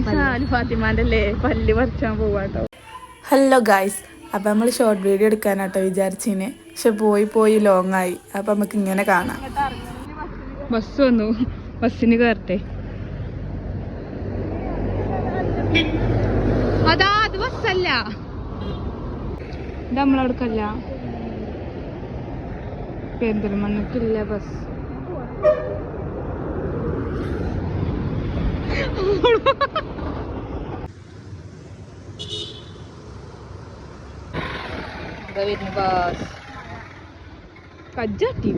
സാലു ഫാത്തിമാന്റെ അല്ലേ പല്ല് പറിച്ചാൻ പോവാട്ടോ. ഹലോ ഗായ്സ് അപ്പം നമ്മൾ ഷോർട്ട് വീഡിയോ എടുക്കാനാട്ടോ വിചാരിച്ചിന്. പക്ഷെ പോയി പോയി ലോങ് ആയി. അപ്പം നമുക്ക് ഇങ്ങനെ കാണാം. ബസ് വന്നു. ബസ്സിന് കയറട്ടെ അതാ അത് ബസ്സല്ല. ഇത് നമ്മളവിടക്കല്ല. പെരിന്തൽമണ്ണക്കില്ല ബസ്. ബസ് കജ്ജാട്ടി.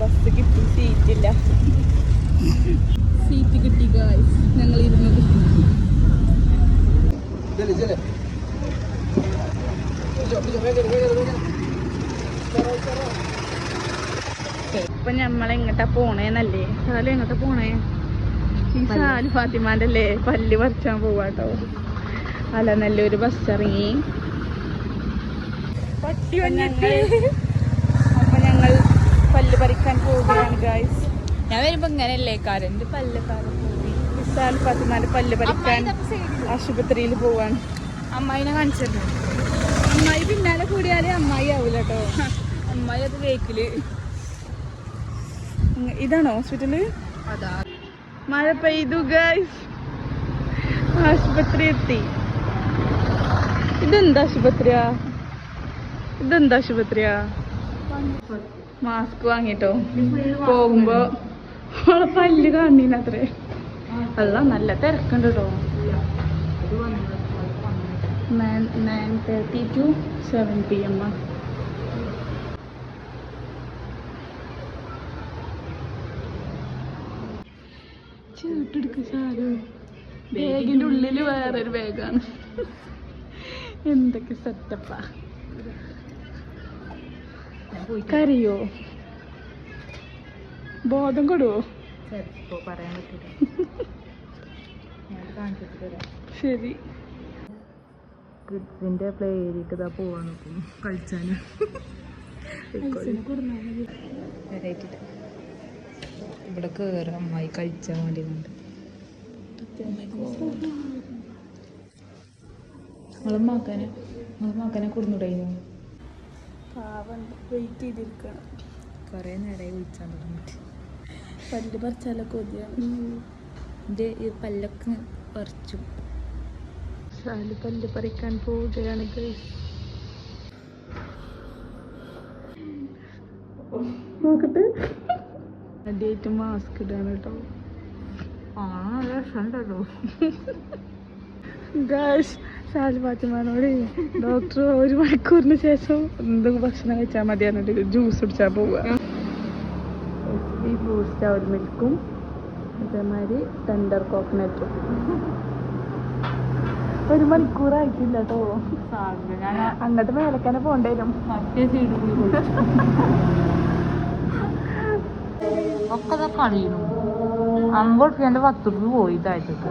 ബസ് കിട്ടി സീറ്റില്ല സീറ്റ് കിട്ടി ഗായ്സ് ഞങ്ങൾ ഇരുന്നത് ഞമ്മളെ എങ്ങട്ടാ പോണേന്നല്ലേ സാലു എങ്ങട്ടാ പോണേ? ഈ സാലു ഫാത്തിമാന്റെ അല്ലേ പല്ല് പറിച്ചാൻ പോവാട്ടോ. അല്ല നല്ലൊരു ബസ് ഇറങ്ങി. പട്ടി വന്നിട്ട്. അപ്പൊ ഞങ്ങൾ പല്ല് പറിക്കാൻ പോവുകയാണ് ഗായ്സ് ഞാൻ വരുമ്പോ ഇങ്ങനെയല്ലേ കരണ്ട് പല്ലക്കാരൻ സാലു ഫാത്തിമാന്റെ പല്ല് പറിക്കാൻ ആശുപത്രിയിൽ പോവാണ്. അമ്മായിനെ കാണിച്ചിട്ടുണ്ട് അമ്മായി പിന്നാലെ കൂടിയാലേ അമ്മായി ആവൂലട്ടോ. അമ്മായി അത് കേക്കിൽ ഇതാണോ ഹോസ്പിറ്റൽ മഴ പെയ്തു ഗൈസ് ആശുപത്രി എത്തി. ഇതെന്താ ആശുപത്രിയാ? ഇതെന്താ ആശുപത്രിയാ? മാസ്ക് വാങ്ങിട്ടോ. പോകുമ്പോ അവളെ പല്ല് കാണീനത്രേ അല്ല നല്ല തിരക്കുണ്ട് കേട്ടോ nine thirty two seven P M ചീട്ടെടുക്ക് sir ബാഗിന്റെ ഉള്ളിൽ വേറൊരു ബാഗാണ് എന്തൊക്കെ സെറ്റപ്പാ കറിയോ? ബോധം കൊടുവോ? പറയാൻ പറ്റില്ല ശരി. കിഡ്സിന്റെ പ്ലേ ഏരിയക്ക് ഇതാ പോവാൻ നോക്കും കളിച്ചാന്. വരായിട്ടില്ല ഇവിടെ കേറും അമ്മായി കഴിച്ചാൽ വേണ്ടി കൊണ്ട് നമ്മളെ മകനെ നമ്മളെ മകനെ വെയിറ്റ് ചെയ്തിരിക്കണം. കുറേ നേരമായി വിളിച്ചാൻ തുടങ്ങിയിട്ട്. പല്ല് പറിച്ചാലൊക്കെ കൊതിയാണ്. ഈ പല്ലൊക്കെ പറിച്ചു. ശാലി പല്ല് പറിക്കാൻ പോവുകയാണ് നോക്കട്ടെ. ആദ്യമായിട്ട് മാസ്ക് ഇടാണ് കേട്ടോ. ആ നല്ല രസമുണ്ടല്ലോ ഗൈസ് ഷാലി ഡോക്ടർ ഒരു മണിക്കൂറിന് ശേഷം എന്തെങ്കിലും ഭക്ഷണം കഴിച്ചാൽ മതി എന്നിട്ട് ജ്യൂസ് കുടിച്ചാൽ പോവുക. ഈ ബൂസ്റ്റ് അവർ മിൽക്കും അതേമാതിരി ടെൻഡർ കോക്കനട്ടും ഒരു മണിക്കൂറായിട്ടില്ല കേട്ടോ. അങ്ങോട്ട് പോണ്ടേരും പോകേണ്ടി വരും മറ്റേ സൈഡ് പോയി ഒക്കെ ഇതൊക്കെ അറിയണു അമ്പത് റുപ്യൻ്റെ പത്ത് റുപ്യ പോയി താഴത്തേക്ക്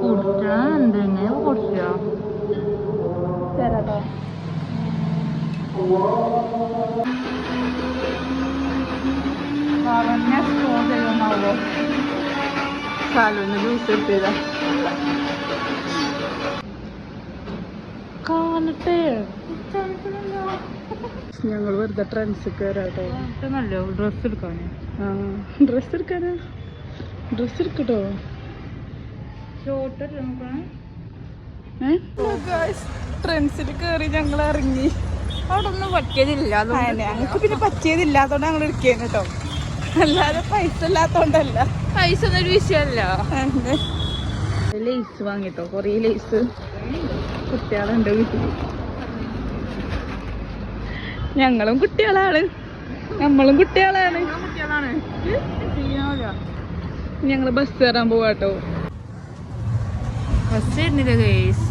കുടിച്ചാ എന്തെങ്ങനെ കുടിച്ചാ തരാട്ടോ പറഞ്ഞ സ്കോർ ചെയ്യുന്നാവോ സാലൂന്ന് ജ്യൂസ് എടുത്തതാ കാണട്ടെ. ഞങ്ങൾ വെറുതെ ട്രെൻഡ്സ് കേറാട്ടോ നല്ല ഡ്രസ്സ് എടുക്കാനേ. ആ ഡ്രസ് എടുക്കാനാ? ഡ്രസ് എടുക്കട്ടോ. കേറി ട്രെൻഡ്സിൽ കയറി ഞങ്ങൾ ഇറങ്ങി. അവിടെ ഒന്നും പറ്റിയതില്ല ഞങ്ങൾക്ക് പിന്നെ പറ്റിയതില്ലാത്തോണ്ട് ഞങ്ങൾ എടുക്കേന് കേട്ടോ അല്ലാതെ പൈസ ഇല്ലാത്തോണ്ടല്ല. പൈസ ഒന്നും ഒരു വിഷയമല്ല ലേസ് വാങ്ങിട്ടോ കൊറേ ലേസ്. കുട്ടികളുണ്ട് വീട്ടിൽ. ഞങ്ങളും കുട്ടികളാണ്. നമ്മളും കുട്ടികളാണ്. ഞങ്ങൾ ബസ് കയറാൻ പോവാട്ടോ. ബസ് ഇരുന്നില്ല ഗേസ്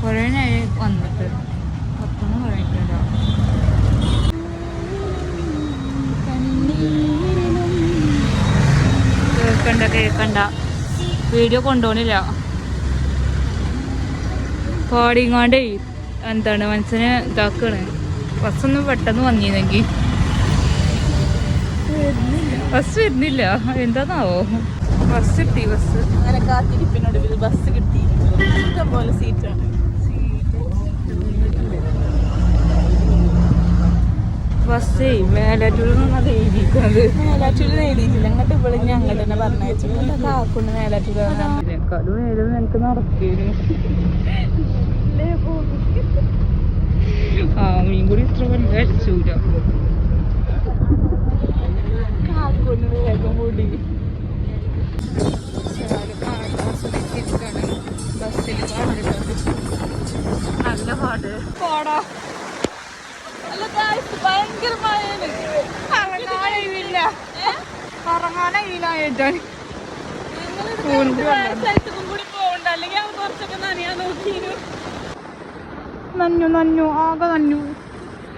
കുറേ നേരം വന്നിട്ട്. പത്തൊന്നും കഴിഞ്ഞിട്ടുണ്ടോ? കേൾക്കണ്ട കേൾക്കണ്ട. വീഡിയോ കൊണ്ടുപോണില്ല. പാടിങ്ങാണ്ടേ എന്താണ് മനസ്സിന് ഇതാക്കാണ്. ബസ്സൊന്നും പെട്ടെന്ന് വന്നിരുന്നെങ്കിൽ ബസ് വരുന്നില്ല. എന്താന്നാവോ? ബസ് കിട്ടി ബസ്. അങ്ങനെ കാത്തിരിപ്പിനൊടുവിൽ ബസ് കിട്ടി ഇഷ്ടം പോലെ സീറ്റാണ്. ബസ്സേ മേലാറ്റൂരിൽ നിന്നാണ് എഴുതിയിരിക്കുന്നത് മേലാറ്റൂരിൽ എഴുതിയിട്ടില്ല അങ്ങോട്ട് ഇവിടെ ഞാൻ അങ്ങോട്ട് തന്നെ പറഞ്ഞയച്ചു കാക്കുണ്ട് മേലാറ്റൂര് അതിനേക്കാളും നേരം എനിക്ക് ആ കാക്കൊണ്ട് വേഗം കൂടി ബസ്സിൽ നല്ല പാട്. പോടാ അല്ല ഭയങ്കര മഴയാണ്. കറങ്ങാനില്ല കറങ്ങാനായിട്ടാണ് സ്ഥലത്തേക്കും കൂടി പോകണ്ട. അല്ലെങ്കിൽ കുറച്ചൊക്കെ നനയാൻ നോക്കിയിരുന്നു നഞ്ഞു നഞ്ഞു ആകെ നഞ്ഞു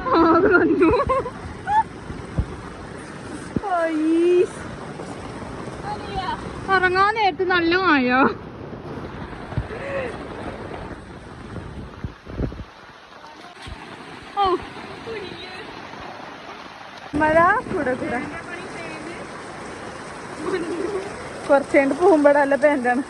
നഞ്ഞു അയ്യ്. കറങ്ങാൻ നേരത്ത് നല്ല മഴ മഴ? കൂടെ കൂടെ. കുറച്ചേണ്ട് പോകുമ്പോഴല്ല പാന്റാണ്